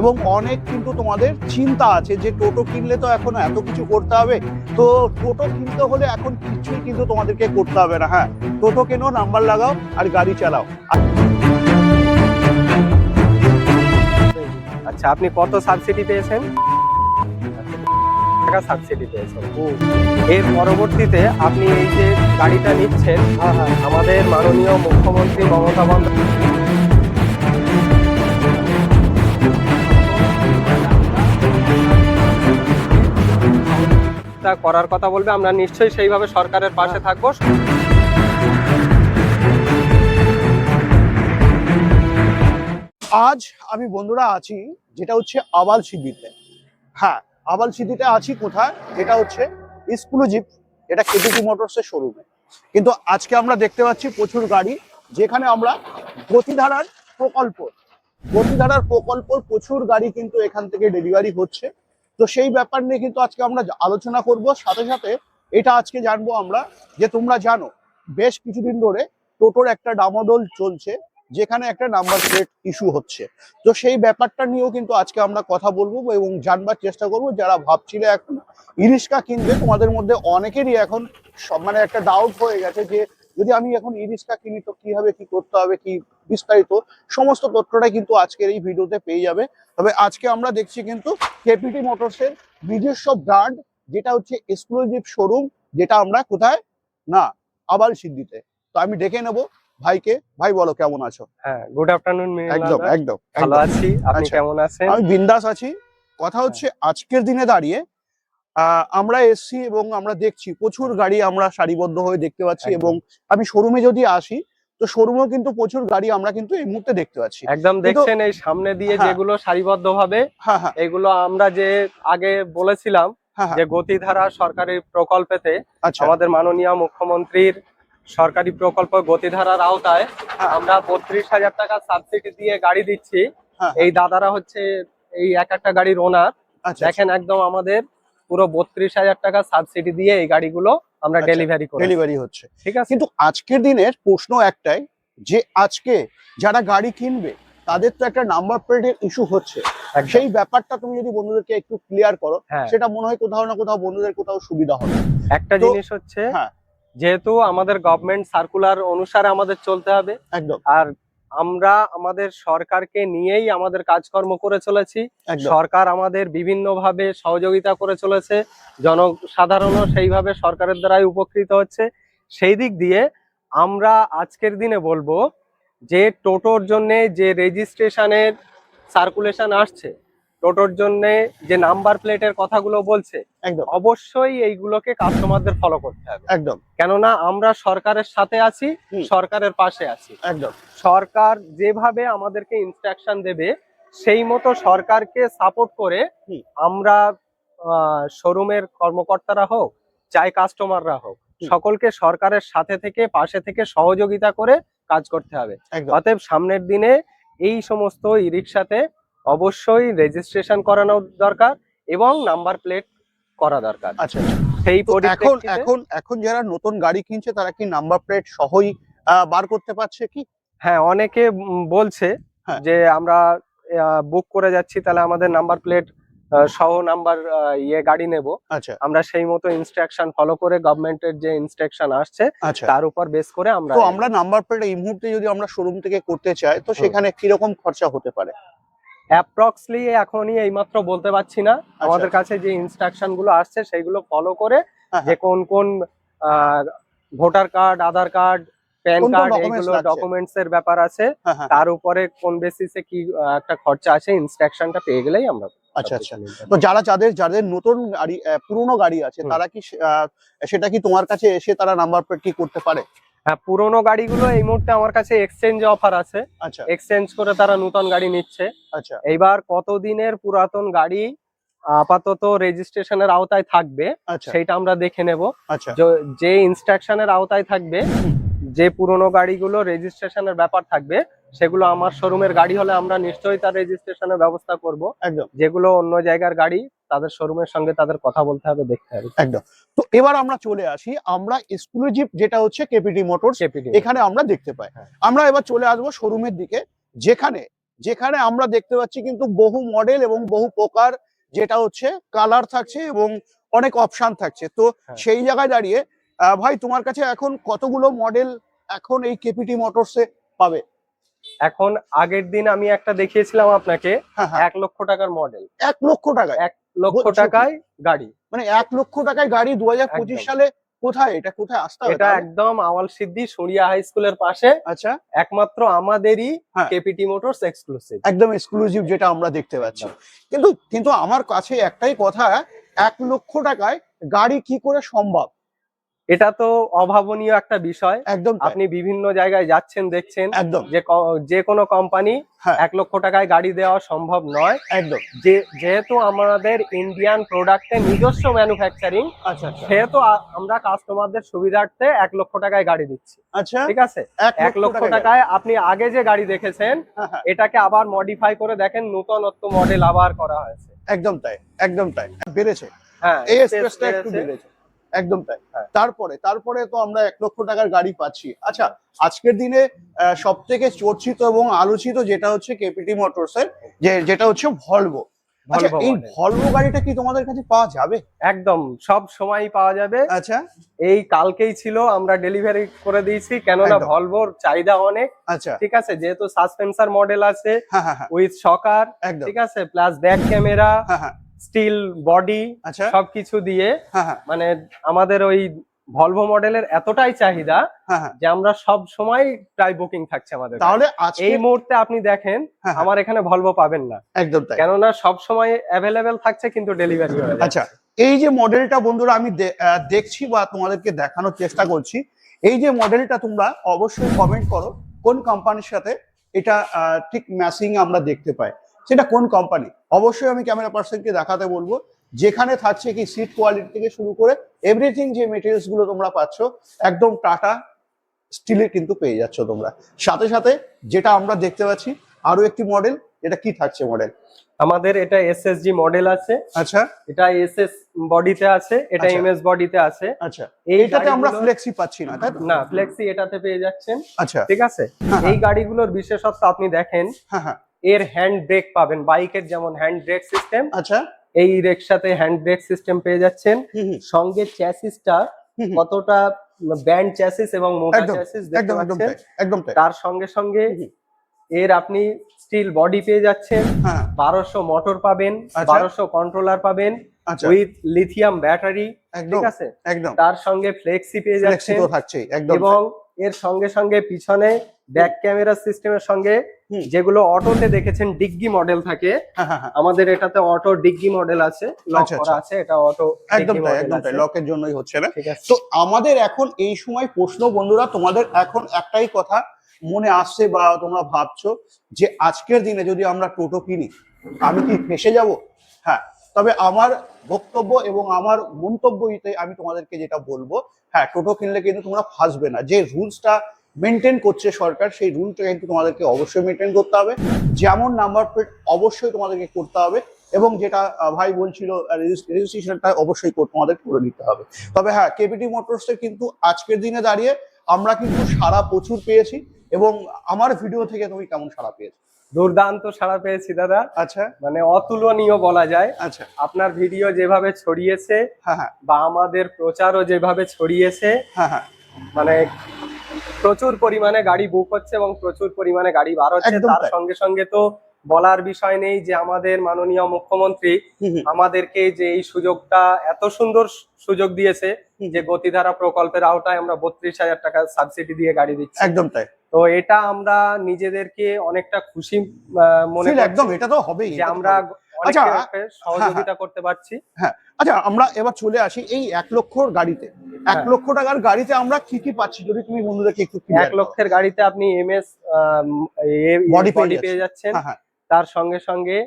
এবং অনেক কিন্তু তোমাদের চিন্তা আছে যে টোটো কিনলে তো এখন এত কিছু করতে হবে। তো টোটো কিনতে হলে এখন কিছুই কিন্তু তোমাদেরকে করতে হবে না হ্যাঁ। টোটো কেনো, নাম্বার লাগাও আর গাড়ি চালাও। আচ্ছা আপনি কত সাবসিডি পেয়েছেন? টাকা সাবসিডি পেয়েছেন এর পরবর্তীতে আপনি এই যে গাড়িটা নিচ্ছেন আমাদের মাননীয় মুখ্যমন্ত্রী মমতা বন্দ্যোপাধ্যায় করার কথা বলবে আমরা নিশ্চয়ই সেইভাবে সরকারের পাশে থাকব। আজ আমি বন্ধুরা আছি যেটা হচ্ছে আবাল সিদ্ধিতে হ্যাঁ আবাল সিদ্ধিতে আছি কোথায়? যেটা হচ্ছে এক্সক্লুসিভ এটা কেটিপি মোটরসের শোরুমে কিন্তু আজকে আমরা দেখতে পাচ্ছি প্রচুর গাড়ি, যেখানে আমরা গতিধারার প্রকল্প গতিধারার প্রকল্প প্রচুর গাড়ি কিন্তু এখান থেকে ডেলিভারি হচ্ছে। তো সেই ব্যাপার নিয়ে কিন্তু আজকে আমরা আলোচনা করব। সাথে সাথে এটা আজকে জানব আমরা যে তোমরা জানো, বেশ কিছুদিন ধরে টোটোর একটা ডামাডোল চলছে। যেখানে একটা নাম্বার প্লেট ইস্যু হচ্ছে। তো সেই ব্যাপারটা নিয়েও কিন্তু আজকে আমরা কথা বলব এবং জানবার চেষ্টা করব। যারা ভাবছিলে এখন ইরিস্কা কিনবে, তোমাদের মধ্যে অনেকেরই এখন সব মানে একটা ডাউট হয়ে গেছে যে যদি আমি এখন ইরিস্কা কিনি তো কীভাবে কি করতে হবে, কি বিস্তারিত সমস্ত তথ্যটাই কিন্তু আজকের এই ভিডিওতে পেয়ে যাবে। তবে আজকে আমরা দেখছি কিন্তু কেপিটি মোটরসের নিজস্ব ব্র্যান্ড যেটা হচ্ছে এক্সক্লুসিভ শোরুম যেটা আমরা কোথায়? না, আবাল সিদ্ধিতে। তো আমি ডেকে নেব ভাইকে ভাই বলো কেমন আছো? হ্যাঁ গুড আফটারনুন একদম একদম ভালো আছি আপনি আচ্ছা। কেমন আছেন? আমি বিন্দাস আছি। কথা হচ্ছে আজকের দিনে দাঁড়িয়ে আমরা এসছি এবং আমরা দেখছি প্রচুর গাড়ি আমরা সারিবদ্ধ হয়ে দেখতে পাচ্ছি এবং আমি শোরুমে যদি আসি তো শোরুমেও কিন্তু প্রচুর গাড়ি আমরা কিন্তু এই মুহূর্তে দেখতে পাচ্ছি। একদম দেখছেন এই সামনে দিয়ে হ্যাঁ। যেগুলো সারিবদ্ধ ভাবে হ্যাঁ হ্যাঁ। এগুলো আমরা যে আগে বলেছিলাম হ্যাঁ হ্যাঁ। যে গতিধারা সরকারি প্রকল্পেতে আচ্ছা। আমাদের মাননীয় মুখ্যমন্ত্রীর সরকারি প্রকল্প গতিধারার আওতায় হ্যাঁ। আমরা বত্রিশ হাজার টাকা সাবসিডি দিয়ে গাড়ি দিচ্ছি। হ্যাঁ। এই দাদারা হচ্ছে এই এক একটা গাড়ির ওনার আচ্ছা দেখেন একদম আমাদের পুরো বত্রিশ হাজার টাকা সাবসিডি দিয়ে এই গাড়িগুলো আমরা আচ্ছা, ডেলিভারি করি ডেলিভারি হচ্ছে। ঠিক আছে? কিন্তু আজকের দিনের প্রশ্ন একটাই যে আজকে যারা গাড়ি কিনবে তাদের তো একটা নাম্বার প্লেটের ইস্যু হচ্ছে। সেই ব্যাপারটা তুমি যদি বন্ধুদেরকে একটু ক্লিয়ার করো হ্যাঁ। সেটা মনে হয় কোথাও না কোথাও বন্ধুদের কোথাও সুবিধা হবে। একটা জিনিস হচ্ছে হ্যাঁ। যেহেতু আমাদের গভর্নমেন্ট সার্কুলার অনুসারে আমাদের চলতে হবে। একদম। আর আমরা আমাদের সরকারকে নিয়েই আমাদের কাজকর্ম করে চলেছি। সরকার আমাদের বিভিন্নভাবে সহযোগিতা করে চলেছে। জনসাধারণও সেইভাবে সরকারের দ্বারাই উপকৃত হচ্ছে। সেই দিক দিয়ে আমরা আজকের দিনে বলব যে টোটোর জন্যে যে রেজিস্ট্রেশনের সার্কুলেশন আসছে টোটোর জন্য যে নাম্বার প্লেটের কথাগুলো বলছে একদম। অবশ্যই এইগুলোকে কাস্টমারদের ফলো করতে হবে। একদম। কেননা আমরা সরকারের সাথে আছি সরকারের পাশে আছি। একদম। সরকার যেভাবে আমাদেরকে ইনস্ট্রাকশন দেবে সেই মতো সরকারকে সাপোর্ট করে আমরা শোরুমের কর্মকর্তারা হোক চাই কাস্টমাররা হোক সকলকে সরকারের সাথে থেকে পাশে থেকে সহযোগিতা করে কাজ করতে হবে। অতএব সামনের দিনে এই সমস্ত ই রিক্সাতে অবশ্যই রেজিস্ট্রেশন করানো দরকার এবং নাম্বার প্লেট করা দরকার। আচ্ছা আচ্ছা। সেই এখন এখন এখন যারা নতুন গাড়ি কিনছে তারা কি নাম্বার প্লেট সহই বার করতে পারছে কি? হ্যাঁ অনেকে বলছে হ্যাঁ। যে আমরা বুক করে যাচ্ছি তাহলে আমাদের নাম্বার প্লেট সহ নাম্বার ইয়ে গাড়ি নেব। আচ্ছা। আমরা সেই মতো ইনস্ট্রাকশন ফলো করে গভর্নমেন্টের যে ইনস্ট্রাকশন আসছে আচ্ছা। তার উপর বেস করে আমরা তো আমরা নাম্বার প্লেট এই মুহূর্তে যদি আমরা শোরুম থেকে করতে চাই তো সেখানে কীরকম খরচা হতে পারে? অ্যাপ্রক্সলি এখনই এইমাত্র বলতে পারছি না। আচ্ছা। আমাদের কাছে যে ইনস্ট্রাকশনগুলো আসছে সেইগুলো ফলো করে হ্যাঁ, যে কোন কোন voter card Aadhaar card PAN card এইগুলো ডকুমেন্টস এর ব্যাপার আছে। হ্যাঁ হ্যাঁ। তার উপরে কোন বেসিসে কি একটা খরচা আছে ইনস্ট্রাকশনটা পেয়ে গেলেই আমরা আচ্ছা আচ্ছা। তো যারা যাদের যাদের নতুন গাড়ি পুরনো গাড়ি আছে তারা কি সেটা কি তোমার কাছে এসে তারা নাম্বার প্লেট কি করতে পারে? হ্যাঁ পুরোনো গাড়িগুলো এই মুহূর্তে আমার কাছে এক্সচেঞ্জ অফার আছে। আচ্ছা। এক্সচেঞ্জ করে তারা নতুন গাড়ি নিচ্ছে। আচ্ছা। এইবার কতদিনের পুরাতন গাড়ি আপাতত রেজিস্ট্রেশনের আওতায় থাকবে আচ্ছা। সেইটা আমরা দেখে নেব। আচ্ছা। য- যে ইনস্ট্রাকশনের আওতায় থাকবে যে পুরোনো গাড়িগুলো রেজিস্ট্রেশনের ব্যাপার থাকবে সেগুলো আমার শোরুমের গাড়ি হলে আমরা নিশ্চয়ই তার রেজিস্ট্রেশনের ব্যবস্থা করব। একদম। যেগুলো অন্য জায়গার গাড়ি তাদের শোরুমের সঙ্গে তাদের কথা বলতে হবে দেখতে হবে। একদম। তো এবার আমরা চলে আসি আমরা এক্সক্লুসিভ যেটা হচ্ছে কেপিটি মোটরস এখানে আমরা দেখতে পাই। হ্যাঁ। আমরা এবার চলে আসব শোরুমের দিকে যেখানে যেখানে আমরা দেখতে পাচ্ছি কিন্তু বহু মডেল এবং বহু প্রকার যেটা হচ্ছে কালার থাকছে এবং অনেক অপশন থাকছে। তো হ্যাঁ। সেই জায়গায় দাঁড়িয়ে ভাই তোমার কাছে এখন কতগুলো মডেল এখন এই কেপিটি মোটরসে পাবে? এখন আগের দিন আমি একটা দেখিয়েছিলাম আপনাকে হ্যাঁ এক লক্ষ টাকার মডেল এক লক্ষ টাকা এক লক্ষ টাকায় গাড়ি। মানে এক লক্ষ টাকায় গাড়ি দু হাজার পঁচিশ সালে কোথায়? এটা কোথায় আসতে হবে এটা একদম আওয়াল সিদ্ধি সরিয়া হাই স্কুলের পাশে। আচ্ছা। একমাত্র আমাদেরই। কেপিটি মোটরস এক্সক্লুসিভ একদম এক্সক্লুসিভ যেটা আমরা দেখতে পাচ্ছি। কিন্তু কিন্তু আমার কাছে একটাই কথা এক লক্ষ টাকায় গাড়ি কি করে সম্ভব? এটা তো অভাবনীয় একটা বিষয়। একদম আপনি বিভিন্ন জায়গায় যাচ্ছেন দেখছেন একদম। যে যে কোনো কোম্পানি হ্যাঁ। এক লক্ষ টাকায় গাড়ি দেওয়া সম্ভব নয়। একদম। যে যেহেতু আমাদের ইন্ডিয়ান প্রোডাক্টে নিজস্ব ম্যানুফ্যাকচারিং আচ্ছা আচ্ছা। সেহেতু আমরা কাস্টমারদের সুবিধার্থে এক লক্ষ টাকায় গাড়ি দিচ্ছি। আচ্ছা। ঠিক আছে? এক লক্ষ টাকায় আপনি আগে যে গাড়ি দেখেছেন হ্যাঁ, হ্যাঁ, এটাকে আবার মডিফাই করে দেখেন নূতনত্ব মডেল আবার করা হয়েছে। একদম তাই একদম তাই। বেড়েছে। হ্যাঁ এই স্পেসটা একটু বেড়েছে। একদম তাই। হ্যাঁ। তারপরে তারপরে তো আমরা এক লক্ষ টাকার গাড়ি পাচ্ছি। আচ্ছা আজকের দিনে সব থেকে চর্চিত এবং আলোচিত যেটা হচ্ছে কেপিটি মোটরস এর যে যেটা হচ্ছে ভলভো আচ্ছা এই ভলভো গাড়িটা কি তোমাদের কাছে পাওয়া যাবে? একদম সব সময় পাওয়া যাবে। আচ্ছা। এই কালকেই ছিল আমরা ডেলিভারি করে দিয়েছি কেননা ভলভোর চাহিদা অনেক। আচ্ছা। ঠিক আছে যেহেতু সাসপেন্সার মডেল আছে হ্যাঁ হ্যাঁ হ্যাঁ। উইথ শকার একদম। ঠিক আছে প্লাস ব্যাক ক্যামেরা হ্যাঁ হ্যাঁ। স্টিল বডি আচ্ছা। সবকিছু দিয়ে হ্যাঁ হ্যাঁ। মানে আমাদের ওই ভলভো মডেলের এতটাই চাহিদা হ্যাঁ যে আমরা সব সময় প্রায় বুকিং থাকছে আমাদের তাহলে এই মুহূর্তে আপনি দেখেন আমার এখানে ভলভো পাবেন না। একদম তাই। কেননা সব সময় অ্যাভেলেবেল থাকছে কিন্তু ডেলিভারি আচ্ছা এই যে মডেলটা বন্ধুরা আমি দেখছি বা তোমাদেরকে দেখানোর চেষ্টা করছি। এই যে মডেলটা তোমরা অবশ্যই কমেন্ট করো কোন কোম্পানির সাথে এটা ঠিক ম্যাচিং আমরা দেখতে পাই। সেটা কোন কোম্পানি অবশ্যই আমি ক্যামেরা পার্সনকে দেখাতে বলব। যেখানে থাকছে কি সিট কোয়ালিটি থেকে শুরু করে এভরিথিং যে মেটেরিয়ালসগুলো তোমরা পাচ্ছ একদম টাটা স্টিলের কিন্তু পেয়ে যাচ্ছ তোমরা। সাথে সাথে যেটা আমরা দেখতে পাচ্ছি আরও একটি মডেল এটা কি থাকছে মডেল আমাদের এটা এসএসজি মডেল আছে। আচ্ছা। এটা এসএস বডিতে আছে এটা আচ্ছা। এমএস বডিতে আছে। আচ্ছা। এই এইটাতে আমরা ফ্লেক্সি পাচ্ছি না তাই না ফ্লেক্সি এটাতে পেয়ে যাচ্ছেন। আচ্ছা। ঠিক আছে? হ্যাঁ, এই গাড়িগুলোর বিশেষত্ব আপনি দেখেন। হ্যাঁ হ্যাঁ। এর হ্যান্ড ব্রেক পাবেন। বাইকের যেমন হ্যান্ড ব্রেক সিস্টেম আচ্ছা। এই রিক্সাতে হ্যান্ড ব্রেক সিস্টেম পেয়ে যাচ্ছেন। সঙ্গে চ্যাসিসটা। কতটা ব্যান্ড চ্যাসিস এবং মোটা চ্যাসিস দেখতে পাচ্ছেন। একদম তার সঙ্গে সঙ্গে এর আপনি স্টিল বডি পেয়ে যাচ্ছেন। হ্যাঁ। বারোশো মোটর পাবেন আচ্ছা। বারোশো কন্ট্রোলার পাবেন উইথ লিথিয়াম ব্যাটারি ঠিক আছে? একদম। তার সঙ্গে ফ্লেক্সি পেয়ে যাচ্ছেন এবং এর সঙ্গে সঙ্গে পিছনে ব্যাক ক্যামেরা সিস্টেমের সঙ্গে। যেগুলো অটোতে দেখেছেন ডিগ্গি মডেল থাকে হ্যাঁ হ্যাঁ হ্যাঁ। আমাদের এটাতে অটো ডিগ্গি মডেল আছে লক আচ্ছা, করা আছে এটা অটো একদম তাই একদম তাই লকের জন্যই হচ্ছে না? তো আমাদের এখন এই সময় প্রশ্ন বন্ধুরা তোমাদের এখন একটাই কথা মনে আসছে বা তোমরা ভাবছ যে আজকের দিনে যদি আমরা টোটো কিনি আমি কি ফেসে যাব? হ্যাঁ তবে আমার বক্তব্য এবং আমার মন্তব্যতে আমি তোমাদেরকে যেটা বলব হ্যাঁ টোটো কিনলে কিন্তু তোমরা ফাঁসবে না। যে রুলসটা মেনটেন করছে সরকার সেই রুলটা কিন্তু তোমাদেরকে অবশ্যই মেনটেন করতে হবে। যেমন নাম্বার প্লেট অবশ্যই তোমাদেরকে করতে হবে এবং যেটা ভাই বলছিল রেজিস্ট্রেশনটা অবশ্যই তোমাদের করে নিতে হবে। তবে হ্যাঁ কেপিটি মোটরসের কিন্তু আজকের দিনে দাঁড়িয়ে আমরা কিন্তু সারা প্রচুর পেয়েছি এবং আমার ভিডিও থেকে তুমি কেমন সারা পেয়েছ? দুর্দান্ত সাড়া পেয়েছি দাদা। আচ্ছা। মানে অতুলনীয় বলা যায়। আচ্ছা। আপনার ভিডিও যেভাবে ছড়িয়েছে হ্যাঁ হ্যাঁ। বা আমাদের প্রচারও যেভাবে ছড়িয়েছে হ্যাঁ হ্যাঁ। মানে প্রচুর পরিমাণে গাড়ি বুক হচ্ছে এবং প্রচুর পরিমাণে গাড়ি বার হচ্ছে। তার সঙ্গে সঙ্গে তো বলার বিষয় নেই যে আমাদের মাননীয় মুখ্যমন্ত্রী আমাদেরকে যে এই সুযোগটা এত সুন্দর সুযোগ দিয়েছে যে গতিধারা প্রকল্পের আওতায় আমরা বত্রিশ হাজার টাকা সাবসিডি দিয়ে গাড়ি দিচ্ছি। একদম তাই। তো এটা আমরা নিজেদেরকে অনেকটা খুশি মনে একদম এটা তো হবেই যে আমরা আচ্ছা, সহযোগিতা করতে পারছি। আচ্ছা আমরা এবার চলে আসি এই এক লক্ষর গাড়িতে। এক হ্যাঁ। লক্ষ টাকার গাড়িতে আমরা কি কি পাচ্ছি? যদি তুমি বন্ধুদেরকে একটু এক লক্ষের গাড়িতে আপনি এমএস বডি পেয়ে যাচ্ছেন। হ্যাঁ হ্যাঁ। তার সঙ্গে সঙ্গে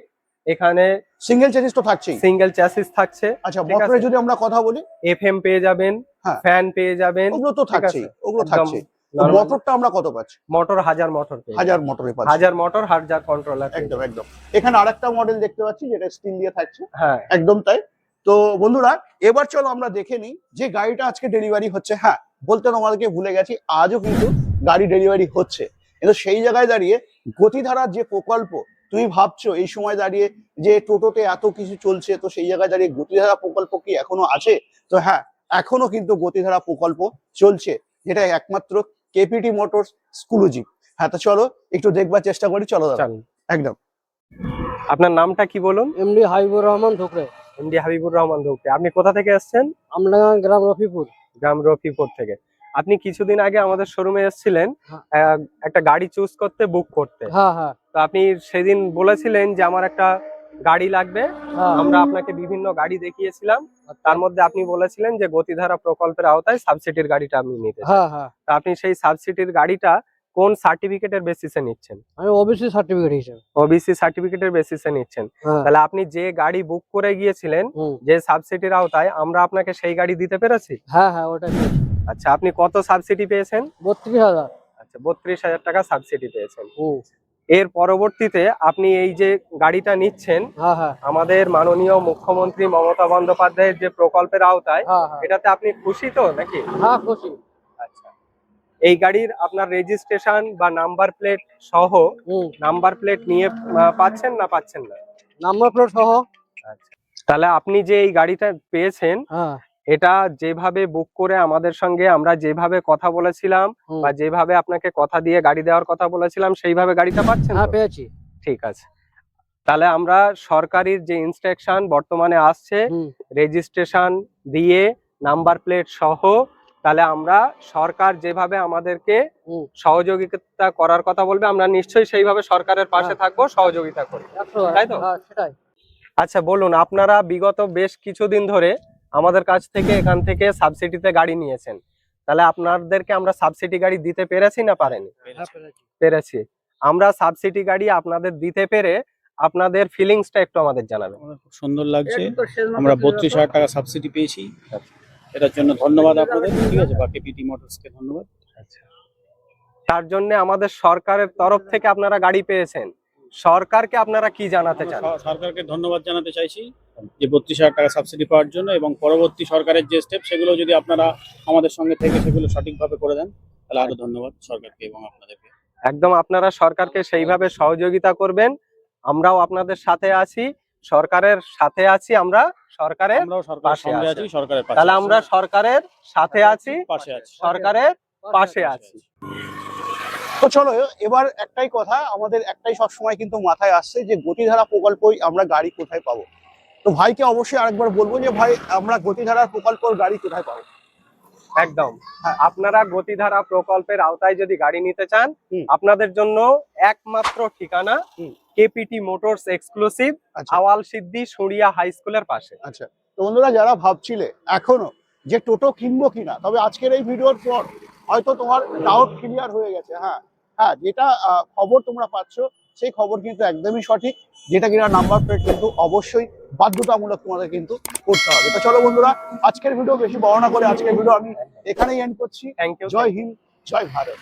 এখানে সিঙ্গেল চেঞ্জিস তো থাকছে সিঙ্গেল চ্যাসিস থাকছে। আচ্ছা মোটরে যদি আমরা কথা বলি। এফএম পেয়ে যাবেন হ্যাঁ। ফ্যান পেয়ে যাবেন। ওগুলো তো আছে। ওগুলো Normal- মোটরটা আমরা কত পাচ্ছি? মোটর হাজার মোটর হাজার মোটরে পাচ্ছি। হাজার মোটর হাজার কন্ট্রোলার একদম একদম। এখানে আরেকটা মডেল দেখতে পাচ্ছি যেটা স্টিল দিয়ে থাকছে। হ্যাঁ। একদম তাই। তো বন্ধুরা এবার চলো আমরা দেখে নিই যে গাড়িটা আজকে ডেলিভারি হচ্ছে। হ্যাঁ বলতে তোমাদেরকে ভুলে গেছি আজও কিন্তু গাড়ি ডেলিভারি হচ্ছে। কিন্তু সেই জায়গায় দাঁড়িয়ে গতিধারার যে প্রকল্প তুমি ভাবছ এই সময় দাঁড়িয়ে যে টোটোতে এত কিছু চলছে তো সেই জায়গায় দাঁড়িয়ে গতিধারা প্রকল্প কি এখনও আছে? তো হ্যাঁ এখনও কিন্তু গতিধারা প্রকল্প চলছে যেটা একমাত্র কেপিটি মোটরস স্কুলুজিপ হ্যাঁ তো চলো একটু দেখবার চেষ্টা করি চলো দাদা। একদম। আপনার নামটা কি বলুন? এমডি হাবিবুর রহমান ধোকরে এমডি হাবিবুর রহমান ধৌকে আপনি কোথা থেকে এসেছেন? আমরা গ্রাম রফিপুর। গ্রাম রফিপুর থেকে। আপনি কিছুদিন আগে আমাদের শোরুমে এসেছিলেন হ্যাঁ। আহ, একটা গাড়ি চুজ করতে বুক করতে। হ্যাঁ হ্যাঁ। তো আপনি সেদিন বলেছিলেন যে আমার একটা গাড়ি লাগবে। হ্যাঁ। আমরা আপনাকে বিভিন্ন গাড়ি দেখিয়েছিলাম। তার মধ্যে আপনি বলেছিলেন যে গতিধারা প্রকল্পের আওতায় সাবসিডির গাড়িটা আপনি নিতে। হ্যাঁ হ্যাঁ। তো আপনি সেই সাবসিডির গাড়িটা কোন সার্টিফিকেটের বেসিসে নিচ্ছেন? আমি ওবিসি সার্টিফিকেট হিসেবে। ওবিসি সার্টিফিকেটের বেসিসে নিচ্ছেন। তাহলে আপনি যে গাড়ি বুক করে গিয়েছিলেন যে সাবসিডির আওতায় আমরা আপনাকে সেই গাড়ি দিতে পেরেছি? হ্যাঁ হ্যাঁ ওটা আচ্ছা আপনি কত সাবসিডি পেয়েছেন? বত্রিশ হাজার। আচ্ছা বত্রিশ হাজার টাকা সাবসিডি পেয়েছেন। এর পরবর্তীতে আপনি এই যে গাড়িটা নিচ্ছেন হ্যাঁ হ্যাঁ। আমাদের মাননীয় মুখ্যমন্ত্রী মমতা বন্দ্যোপাধ্যায়ের যে প্রকল্পের আওতায় হ্যাঁ এটাতে আপনি খুশি তো নাকি? হ্যাঁ খুশি। আচ্ছা। এই গাড়ির আপনার রেজিস্ট্রেশন বা নাম্বার প্লেট সহ নাম্বার প্লেট নিয়ে পাচ্ছেন না পাচ্ছেন না? নাম্বার প্লেট সহ। আচ্ছা। তাহলে আপনি যে এই গাড়িটা পেয়েছেন এটা যেভাবে বুক করে আমাদের সঙ্গে আমরা যেভাবে কথা বলেছিলাম বা যেভাবে আপনাকে কথা দিয়ে গাড়ি দেওয়ার কথা বলেছিলাম সেইভাবে গাড়িটা পাচ্ছেন হ্যাঁ পেয়েছি। ঠিক আছে। তাহলে আমরা সরকারির যে ইনস্ট্রাকশন বর্তমানে আসছে রেজিস্ট্রেশন দিয়ে নাম্বার প্লেট সহ তাহলে আমরা সরকার যেভাবে আমাদেরকে সহযোগিতা করার কথা বলবে আমরা নিশ্চয়ই সেইভাবে সরকারের পাশে হ্যাঁ। থাকব সহযোগিতা করি। তাই তো? হ্যাঁ সেটাই। আচ্ছা বলুন আপনারা বিগত বেশ কিছুদিন ধরে আমাদের কাছ থেকে এখান থেকে সাবসিডিতে গাড়ি নিয়েছেন। তাহলে আপনাদেরকে আমরা সাবসিডি গাড়ি দিতে পেরেছি না পারেনি? হ্যাঁ পেরেছি। পেরেছি। আমরা সাবসিডি গাড়ি আপনাদের দিতে পেরে আপনাদের ফিলিংসটা একটু আমাদের জানাবেন। খুব সুন্দর লাগছে। আমরা বত্রিশ হাজার টাকা সাবসিডি পেয়েছি। এটার জন্য ধন্যবাদ আপনাদের। ঠিক আছে বা কেপিটি মোটরসকে ধন্যবাদ। তার জন্য আমাদের সরকারের তরফ থেকে আপনারা গাড়ি পেয়েছেন। সরকারকে আপনারা কি জানাতে চান? সরকারকে ধন্যবাদ জানাতে চাইছি যে বত্রিশ হাজার টাকা সাবসিডি পাওয়ার জন্য এবং পরবর্তী সরকারের যে স্টেপ সেগুলো যদি আপনারা আমাদের সঙ্গে থেকে সেগুলো সঠিকভাবে করে দেন তাহলে আরও ধন্যবাদ সরকারকে এবং আপনাদেরকে। একদম আপনারা সরকারকে সেইভাবে সহযোগিতা করবেন। আমরাও আপনাদের সাথে আছি সরকারের সাথে আছি আমরা সরকারের পাশে আছি। সরকারের তাহলে আমরা সরকারের সাথে আছি পাশে আছি। সরকারের পাশে আছি। তো চলো এবার একটাই কথা আমাদের একটাই সবসময় কিন্তু মাথায় আসছে যে গতিধারা প্রকল্পই আমরা গাড়ি কোথায় পাবো। তো ভাইকে অবশ্যই আরেকবার বলব যে ভাই আমরা গতিধারার প্রকল্পর গাড়ি কোথায় পাবো? একদম। হ্যাঁ। আপনারা গতিধারা প্রকল্পের আওতায় যদি গাড়ি নিতে চান আপনাদের জন্য একমাত্র ঠিকানা। কেপিটি মোটরস এক্সক্লুসিভ আচ্ছা। আওয়াল সিদ্ধি সুরিয়া হাই স্কুলের পাশে। আচ্ছা। তো বন্ধুরা যারা ভাবছিলে এখনও যে টোটো কিনবো কিনা তবে আজকের এই ভিডিওর পর হয়তো তোমার ডাউট ক্লিয়ার হয়ে গেছে হ্যাঁ। হ্যাঁ যেটা খবর তোমরা পাচ্ছ সেই খবর কিন্তু একদমই সঠিক যেটা কিনা নাম্বার প্লেট কিন্তু অবশ্যই বাধ্যতামূলক তোমাদের কিন্তু করতে হবে। তো চলো বন্ধুরা আজকের ভিডিও বেশি বর্ণনা করে আজকের ভিডিও আমি এখানেই এন্ড করছি। জয় হিন্দ জয় ভারত।